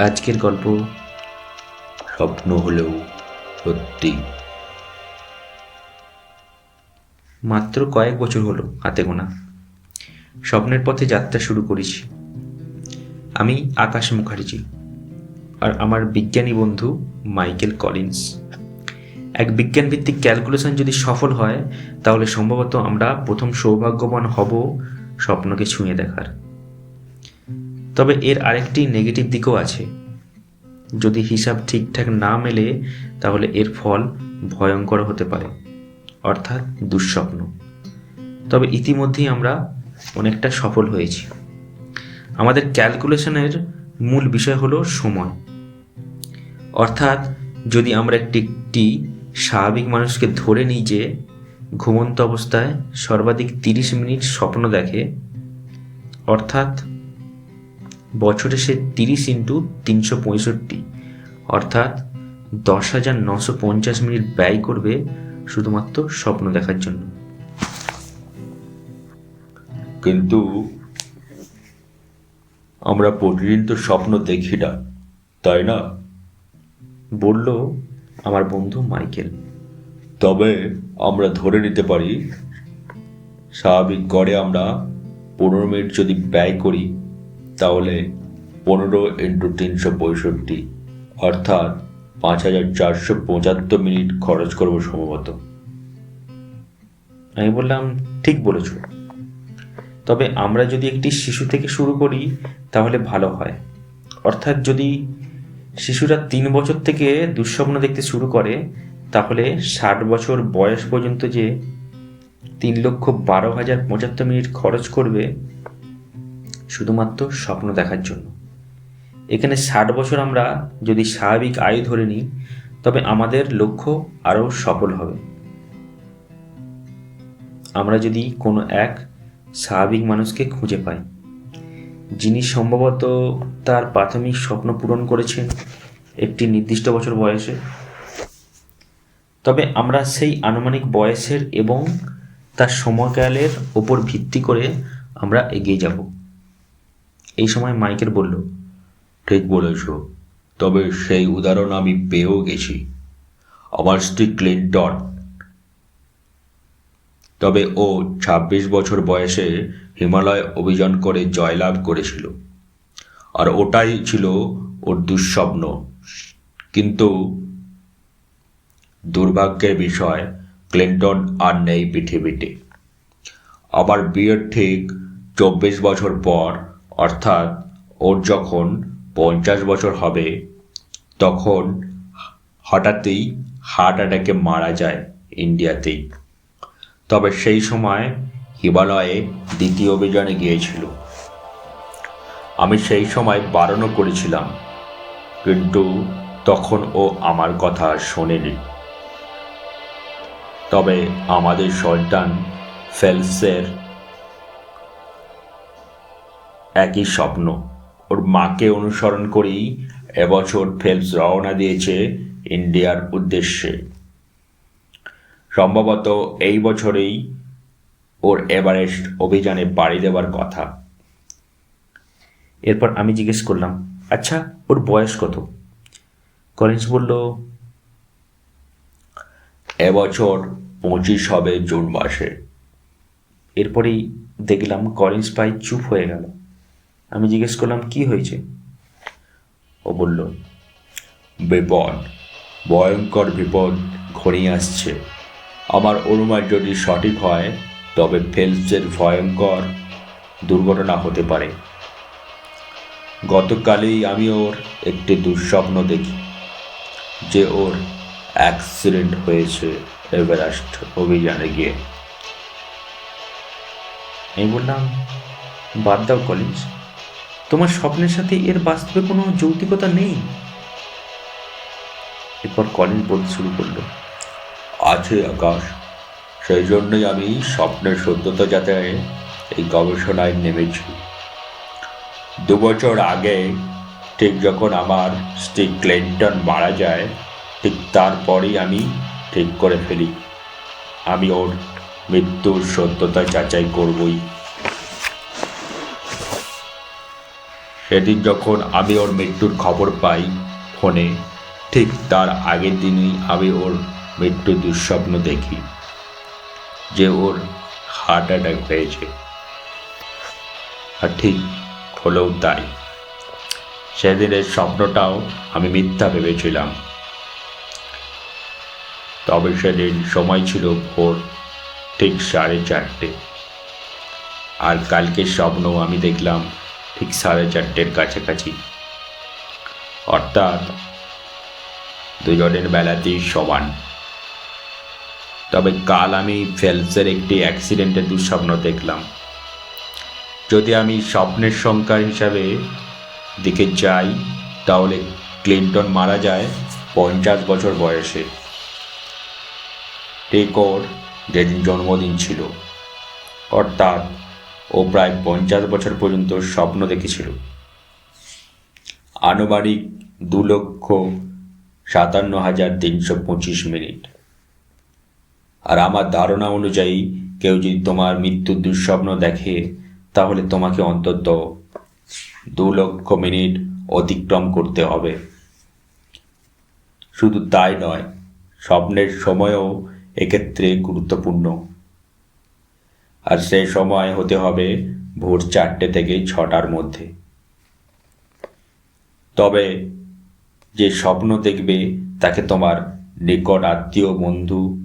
আজকের গল্প স্বপ্ন হলেও সত্যি। মাত্র কয়েক বছর হলো হাতে গোনা। স্বপ্নের পথে যাত্রা শুরু করেছি। আমি আকাশ মুখার্জি আর আমার বিজ্ঞানী বন্ধু মাইকেল কলিন্স। এক বিজ্ঞানভিত্তিক ক্যালকুলেশন যদি সফল হয়, তাহলে সম্ভবত আমরা প্রথম সৌভাগ্যবান হব স্বপ্নকে ছুঁয়ে দেখার। তবে এর আরেকটি নেগেটিভ দিকও আছে। যদি হিসাব ঠিকঠাক না মেলে, তাহলে এর ফল ভয়ঙ্কর হতে পারে, অর্থাৎ দুঃস্বপ্ন। তবে ইতিমধ্যেই আমরা অনেকটা সফল হয়েছি। আমাদের ক্যালকুলেশনের মূল বিষয় হলো সময়। অর্থাৎ যদি আমরা একটি স্বাভাবিক মানুষকে ধরে নিই যে ঘুমন্ত অবস্থায় সর্বাধিক তিরিশ মিনিট স্বপ্ন দেখে, অর্থাৎ বছরে সে তিরিশ ইন্টু তিনশো পঁয়ষট্টি অর্থাৎ দশ হাজার নশো পঞ্চাশ মিনিট ব্যয় করবে শুধুমাত্র স্বপ্ন দেখার জন্য। কিন্তু আমরা প্রতিদিন তো স্বপ্ন দেখি না তাই না? বলল আমার বন্ধু মাইকেল। তবে আমরা ধরে নিতে পারি স্বাভাবিক গড়ে আমরা পনেরো মিনিট যদি ব্যয় করি তাহলে পনেরো ইন্টু তিনশো পঁয়ষট্টি, অর্থাৎ পাঁচ হাজার চারশো পঁচাত্তর মিনিট খরচ করব সম্ভবত। আমি বললাম, ঠিক বলেছ। তবে আমরা যদি একটি শিশু থেকে শুরু করি, তাহলে ভালো হয়। অর্থাৎ যদি শিশুরা তিন বছর থেকে দুঃস্বপ্ন দেখতে শুরু করে, তাহলে ষাট বছর বয়স পর্যন্ত যে তিন লক্ষ বারো হাজার পঁচাত্তর মিনিট খরচ করবে শুধুমাত্র স্বপ্ন দেখার জন্য। এখানে ষাট বছর আমরা যদি স্বাভাবিক আয়ু ধরে নিই, তবে আমাদের লক্ষ্য আরও সফল হবে। আমরা যদি কোনো এক স্বাভাবিক মানুষকে খুঁজে পাই, যিনি সম্ভবত তার প্রাথমিক স্বপ্ন পূরণ করেছেন একটি নির্দিষ্ট বছর বয়সে, তবে আমরা সেই আনুমানিক বয়সের এবং তার সময়কালের ওপর ভিত্তি করে আমরা এগিয়ে যাব। এই সময় মাইকেল বলল, ঠিক বলেছ, তবে সেই উদাহরণ আমি পেয়েও গেছি। আমার স্ত্রী ক্লিন্টন। তবে ও ২৬ বছর বয়সে হিমালয় অভিযান করে জয়লাভ করেছিল। আর ওটাই ছিল ওর দুঃস্বপ্ন। কিন্তু দুর্ভাগ্যের বিষয়, ক্লিন্টন আর নেই পৃথিবীতে। আবার বিয়ের ঠিক চব্বিশ বছর পর অর্থাৎ ওর যখন পঞ্চাশ বছর হবে, তখন হঠাৎই হার্ট অ্যাটাকে মারা যায় ইন্ডিয়াতেই। তবে সেই সময় হিমালয়ে দ্বিতীয় অভিযানে গিয়েছিল। আমি সেই সময় বারণও করেছিলাম, কিন্তু তখন ও আমার কথা শোনেনি। তবে আমাদের সন্তান ফেলসের একই স্বপ্ন। ওর মাকে অনুসরণ করেই এবছর ফেলস রওনা দিয়েছে ইন্ডিয়ার উদ্দেশ্যে। সম্ভবত এই বছরেই ওর এভারেস্ট অভিযানে পাড়ি দেওয়ার কথা। এরপর আমি জিজ্ঞেস করলাম আচ্ছা ওর বয়স কত? কলেজ বলল, এবছর পঁচিশ হবে জুন মাসে। এরপরেই দেখলাম কলেজ প্রায় চুপ হয়ে গেল। আমি জিজ্ঞেস করলাম, কি হয়েছে? ও বলল, বিপদ, ভয়ঙ্কর বিপদ ঘনিয়ে আসছে। আমার অনুমান যদি সঠিক হয়, তবে ফেলসের ভয়ঙ্কর দুর্ঘটনা হতে পারে। গতকালই আমি ওর একটি দুঃস্বপ্ন দেখি, যে ওর অ্যাক্সিডেন্ট হয়েছে এভারেস্ট অভিযানে গিয়ে। আমি বললাম, বাদ দাও কলেজ তোমার স্বপ্নের সাথে এর বাস্তবে কোনো যৌক্তিকতা নেই? এরপর কলেজ বলতে শুরু করল। আছে আকাশ। সেই জন্যই আমি স্বপ্নের সত্যতা যাতে এই গবেষণায় নেমেছি। দু বছর আগে, ঠিক যখন আমার স্ত্রী ক্লিন্টন মারা যায়, ঠিক তারপরেই আমি ঠিক করে ফেলি। আমি ওর মৃত্যুর সত্যতা যাচাই করবই। সেদিন যখন আমি ওর মৃত্যুর খবর পাই ফোনে, ঠিক তার আগের দিনই আমি ওর মৃত্যু দুঃস্বপ্ন দেখি, যে ওর হার্ট অ্যাটাক হয়েছে। আর ঠিক হলেও তাই। সেদিনের স্বপ্নটাও আমি মিথ্যা ভেবেছিলাম। তবে সেদিন সময় ছিল ভোর, ঠিক সাড়ে চারটে। আর কালকের স্বপ্ন আমি দেখলাম ঠিক সাড়ে চারটের কাছাকাছি। অর্থাৎ দুজনের বেলাতেই সমান। তবে কাল আমি ফেলসের একটি অ্যাক্সিডেন্টের দুঃস্বপ্ন দেখলাম। যদি আমি স্বপ্নের সংখ্যার হিসাবে দিকে যাই, তাহলে ক্লিন্টন মারা যায় পঞ্চাশ বছর বয়সে। ঠিক ওর যেদিন জন্মদিন ছিল। অর্থাৎ ও প্রায় পঞ্চাশ বছর পর্যন্ত স্বপ্ন দেখেছিল। আনুমানিক দু লক্ষ সাতান্ন হাজার তিনশো পঁচিশ মিনিট। আর আমার ধারণা অনুযায়ী, কেউ যদি তোমার মৃত্যুর দুঃস্বপ্ন দেখে, তাহলে তোমাকে অন্তত দু লক্ষ মিনিট অতিক্রম করতে হবে। শুধু তাই নয়, স্বপ্নের সময়ও এক্ষেত্রে গুরুত্বপূর্ণ। আর সেই সময় হতে হবে ভোর চারটে থেকে ছটার মধ্যে। তবে যে স্বপ্ন দেখবে, তাকে তোমার নিকট আত্মীয় বন্ধু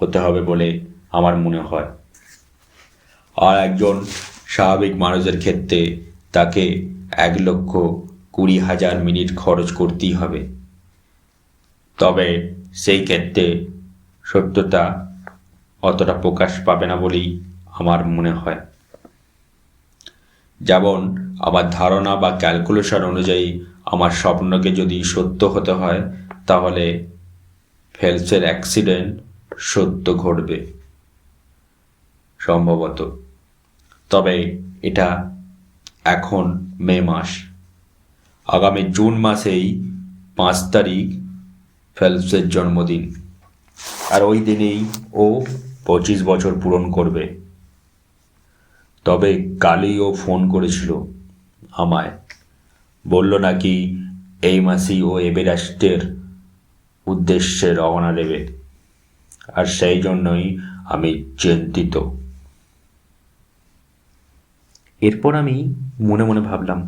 হতে হবে বলে আমার মনে হয়। আর একজন স্বাভাবিক মানুষের ক্ষেত্রে তাকে এক লক্ষ কুড়ি হাজার মিনিট খরচ করতেই হবে। তবে সেই ক্ষেত্রে সত্যতা অতটা প্রকাশ পাবে না বলেই আমার মনে হয়। যেমন, আমার ধারণা বা ক্যালকুলেশন অনুযায়ী আমার স্বপ্নকে যদি সত্য হতে হয়, তাহলে ফেলসের অ্যাক্সিডেন্ট সত্য ঘটবে, সম্ভবত। তবে এটা এখন মে মাস। আগামী জুন মাসেই পাঁচ তারিখ ফেলপসের জন্মদিন। আর ওই দিনেই ও পঁচিশ বছর পূরণ করবে। তবে কালই ও ফোন করেছিল আমায়। বলল নাকি এই মাসেই ও এবেরাস্টের উদ্দেশ্যে রওনা দেবে। আর সেই জন্যই আমি চিন্তিত। এরপর আমি মনে মনে ভাবলাম,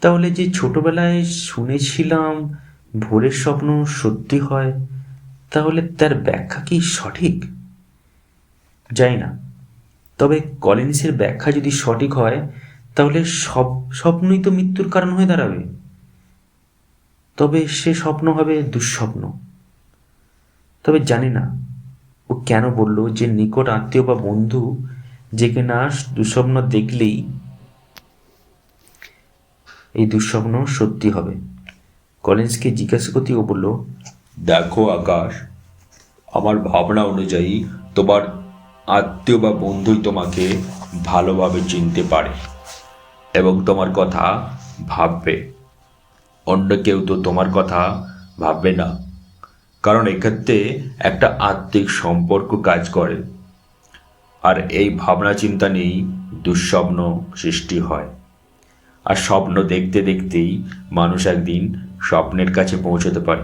তাহলে যে ছোটবেলায় শুনেছিলাম ভোরের স্বপ্ন সত্যি হয়, তাহলে তার ব্যাখ্যা কি সঠিক? জানি না। তবে কলিন্সের ব্যাখ্যা যদি সঠিক হয়, তাহলে সব স্বপ্নই তো মৃত্যুর কারণ হয়ে দাঁড়াবে। তবে সে স্বপ্ন হবে দুঃস্বপ্ন। তবে জানি না, ও কেন বলল যে নিকট আত্মীয় বা বন্ধু যে কিনা দুঃস্বপ্ন দেখলেই এই দুঃস্বপ্ন সত্যি হবে। কলেন্সকে জিজ্ঞাসা করতে ও বলল, দেখো আকাশ, আমার ভাবনা অনুযায়ী তোমার আত্মীয় বা বন্ধুই তোমাকে ভালোভাবে চিনতে পারে এবং তোমার কথা ভাববে। অন্য কেউ তো তোমার কথা ভাববে না। কারণ এক্ষেত্রে একটা আত্মিক সম্পর্ক কাজ করে। আর এই ভাবনা চিন্তা নিয়েই দুঃস্বপ্ন সৃষ্টি হয়। আর স্বপ্ন দেখতে দেখতেই মানুষ একদিন স্বপ্নের কাছে পৌঁছতে পারে।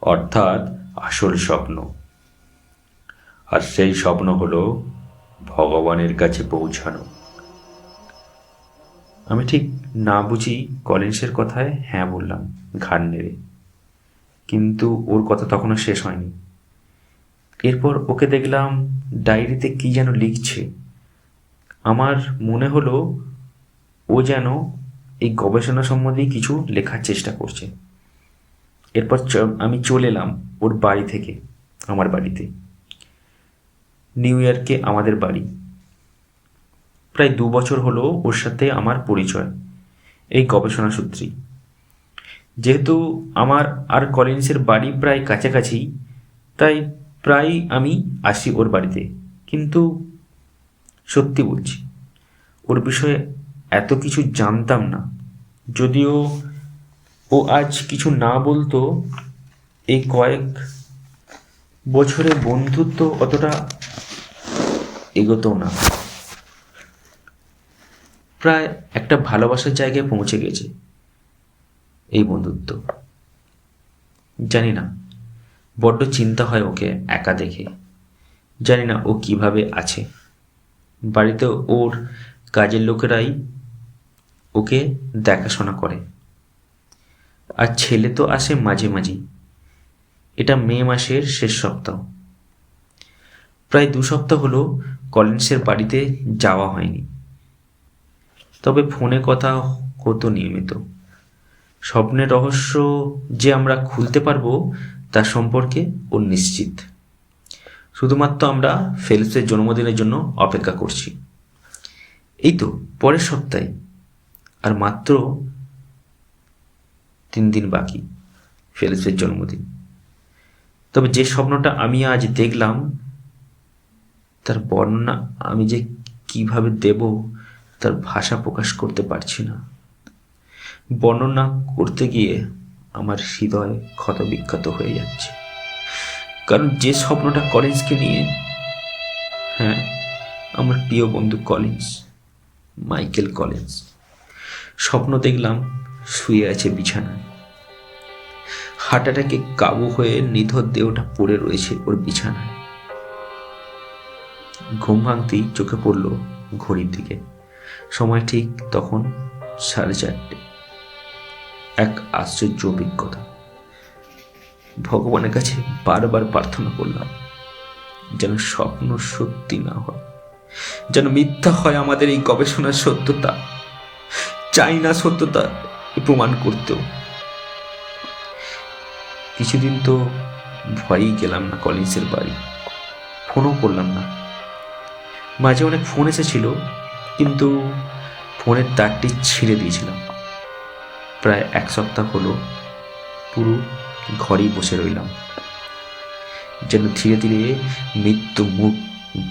অর্থাৎ আসল স্বপ্ন। আর সেই স্বপ্ন হলো ভগবানের কাছে পৌঁছানো। আমি ঠিক না বুঝি কলেন্সের কথায় হ্যাঁ বললাম, ঘাড় নেড়ে। কিন্তু ওর কথা তখনও শেষ হয়নি। এরপর ওকে দেখলাম ডায়েরিতে কি যেন লিখছে। আমার মনে হলো ও যেন এই গবেষণা সম্বন্ধে কিছু লেখার চেষ্টা করছে। এরপর আমি চলে এলাম ওর বাড়ি থেকে, আমার বাড়িতে। নিউ ইয়র্কে আমাদের বাড়ি। প্রায় দু বছর হলো ওর সাথে আমার পরিচয়, এই গবেষণা সূত্রেই যেহেতু আমার আর কলিন্সের বাড়ি প্রায় কাছাকাছি, তাই প্রায় আমি আসি ওর বাড়িতে। কিন্তু সত্যি বলছি, ওর বিষয়ে এত কিছু জানতাম না। যদিও ও আজ কিছু না বলতো, এই কয়েক বছরে বন্ধুত্ব অতটা এগোতো না। প্রায় একটা ভালোবাসার জায়গায় পৌঁছে গেছে। এই বন্ধুত্ব। জানি না, বড্ড চিন্তা হয় ওকে একা দেখে। জানি না ও কীভাবে আছে। বাড়িতে ওর কাজের লোকেরাই ওকে দেখাশোনা করে। আর ছেলে তো আসে মাঝে মাঝেই। এটা মে মাসের শেষ সপ্তাহ। প্রায় দু সপ্তাহ হলো কলিন্সের বাড়িতে যাওয়া হয়নি। তবে ফোনে কথা হতো নিয়মিত। স্বপ্নের রহস্য যে আমরা খুলতে পারব তার সম্পর্কে ও নিশ্চিত। শুধুমাত্র আমরা ফেলসের জন্মদিনের জন্য অপেক্ষা করছি। এই তো পরের সপ্তাহে, আর মাত্র তিন দিন বাকি ফেলসের জন্মদিন। তবে যে স্বপ্নটা আমি আজ দেখলাম তার বর্ণনা আমি যে কীভাবে দেব তার ভাষা প্রকাশ করতে পারছি না। বর্ণনা করতে গিয়ে আমার হৃদয় ক্ষতবিক্ষত হয়ে যাচ্ছে। কারণ যে স্বপ্নটা কলেজকে নিয়ে হ্যাঁ আমার প্রিয় বন্ধু কলেজ মাইকেল কলেজ স্বপ্ন দেখলাম শুয়ে আছে বিছানায়। হার্ট অ্যাটাকে কাবু হয়ে নিধর দেহটা পড়ে রয়েছে ওর বিছানায়। ঘুম ভাঙতেই চোখে পড়ল ঘড়ির দিকে। সময় ঠিক তখন সাড়ে চারটে। এক আশ্চর্য অভিজ্ঞতা। ভগবানের কাছে বারবার প্রার্থনা করলাম যেন স্বপ্ন সত্যি না হয়, যেন মিথ্যা হয় আমাদের এই গবেষণার সত্যতা। চাই না সত্যতা প্রমাণ করতেও। কিছুদিন তো ভয়েই গেলাম না কলিন্সের বাড়ি। ফোনও করলাম না। মাঝে অনেক ফোন এসেছিল, কিন্তু ফোনের তারটি ছিঁড়ে দিয়েছিলাম। প্রায় এক সপ্তাহ হলো পুরো ঘরেই বসে রইলাম। যেন ধীরে ধীরে মৃত্যু মুখ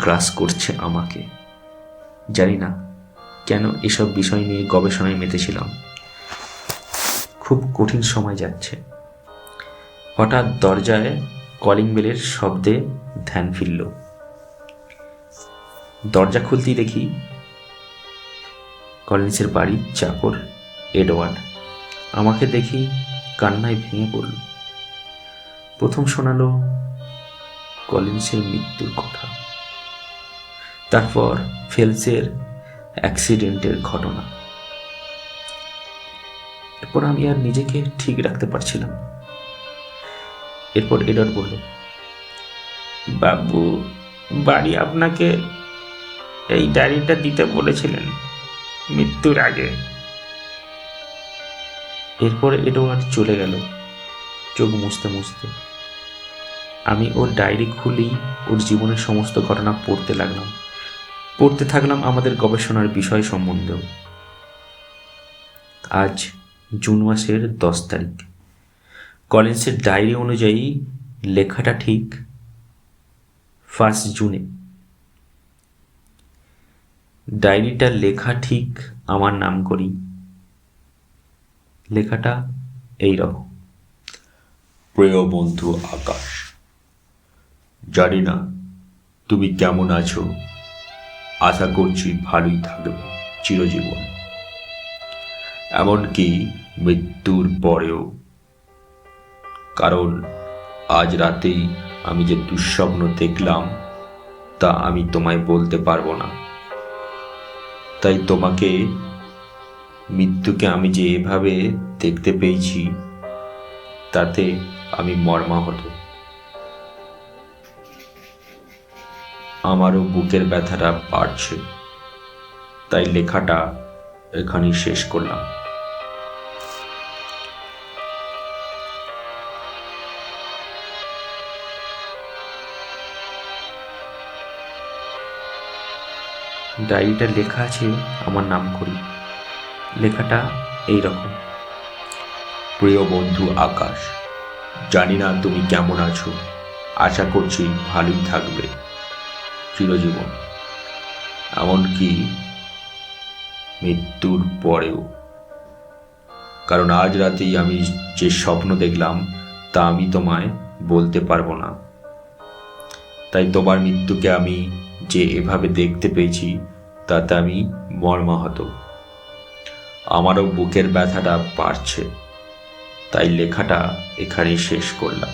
গ্রাস করছে আমাকে। জানি না কেন এসব বিষয় নিয়ে গবেষণায় মেতেছিলাম। খুব কঠিন সময় যাচ্ছে। হঠাৎ দরজায় কলিং বেলের শব্দে ধ্যান ফিরল। দরজা খুলতেই দেখি কলিন্সের বাড়ির চাকর এডওয়ার্ড। আমাকে দেখি কান্নায় ভেঙে পড়ল। প্রথম শোনালো কলিন্সের মৃত্যুর কথা। তারপর ফেলসের অ্যাক্সিডেন্টের ঘটনা। এরপর আমি আর নিজেকে ঠিক রাখতে পারছিলাম এরপর এডওয়ার্ড বলল, বাবু, বাড়ি আপনাকে এই ডায়েরিটা দিতে বলেছিলেন মৃত্যুর আগে। এরপর এডওয়ার্ড চলে গেল, চোখ মুছতে মুছতে। আমি ওর ডায়েরি খুলেই ওর জীবনের সমস্ত ঘটনা পড়তে লাগলাম। পড়তে থাকলাম আমাদের গবেষণার বিষয় সম্বন্ধেও। আজ জুন মাসের দশ তারিখ। কলেন্সের ডায়েরি অনুযায়ী লেখাটা ঠিক ফার্স্ট জুনে। ডায়েরিটা লেখা ঠিক আমার নাম করি। লেখাটা এই রকম। প্রিয় বন্ধু আকাশ, জানি না তুমি কেমন আছো। আশা করছি ভালোই থাকবে চিরজীবন। এমনকি মৃত্যুর পরেও। কারণ আজ রাতেই আমি যে দুঃস্বপ্ন দেখলাম, তা আমি তোমায় বলতে পারব না। তাই তোমাকে মৃত্যুকে আমি যে এভাবে দেখতে পেয়েছি, তাতে আমি মর্মাহত। আমারও বুকের ব্যথাটা বাড়ছে, তাই লেখাটা এখানেই শেষ করলাম। ডায়েরিটা লেখা আছে, আমার নাম করি। লেখাটা এই রকম প্রিয় বন্ধু আকাশ, জানি না তুমি কেমন আছো। আশা করছি ভালোই থাকবে। চিরজীবন। এমনকি মৃত্যুর পরেও। কারণ আজ রাতেই আমি যে স্বপ্ন দেখলাম, তা আমি তোমায় বলতে পারব না। তাই তোমার মৃত্যুকে আমি যে এভাবে দেখতে পেয়েছি তাতে আমি মর্মাহত। আমারও বুকের ব্যথাটা বাড়ছে, তাই লেখাটা এখানেই শেষ করলাম।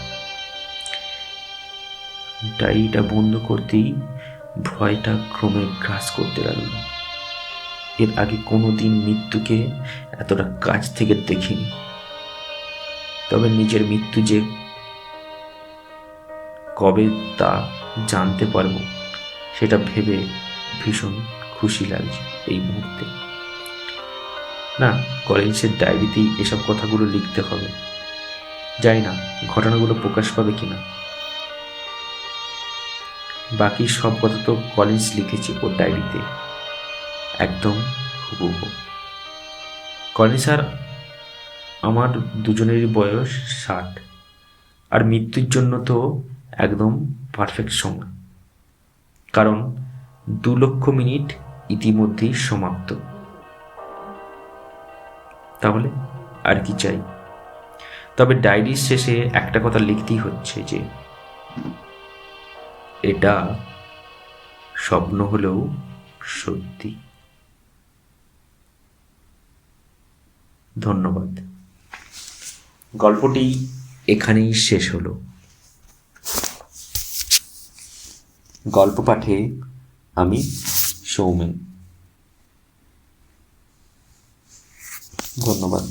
ডায়েরিটা বন্ধ করতেই ভয়টা ক্রমে গ্রাস করতে লাগল। এর আগে কোনো দিন মৃত্যুকে এতটা কাছ থেকে দেখিনি। তবে নিজের মৃত্যু যে কবে তা জানতে পারব, সেটা ভেবে ভীষণ খুশি লাগছে এই মুহূর্তে। না কলেজের ডায়েরিতেই এসব কথাগুলো লিখতে হবে। জানি না, ঘটনাগুলো প্রকাশ পাবে কিনা। বাকি সব কথা তো কলেজ লিখেছে ওর ডায়েরিতে। একদম হুবহু। কলেজ আর আমার দুজনেরই বয়স ষাট। আর মৃত্যুর জন্য তো একদম পারফেক্ট সময়। কারণ দু লক্ষ মিনিট ইতিমধ্যেই সমাপ্ত। তাহলে আর কি চাই? তবে ডায়েরির শেষে একটা কথা লিখতেই হচ্ছে যে, এটা স্বপ্ন হলেও সত্যি। ধন্যবাদ। গল্পটি এখানেই শেষ হলো। গল্প পাঠে আমি সৌমেন ধন্যবাদ।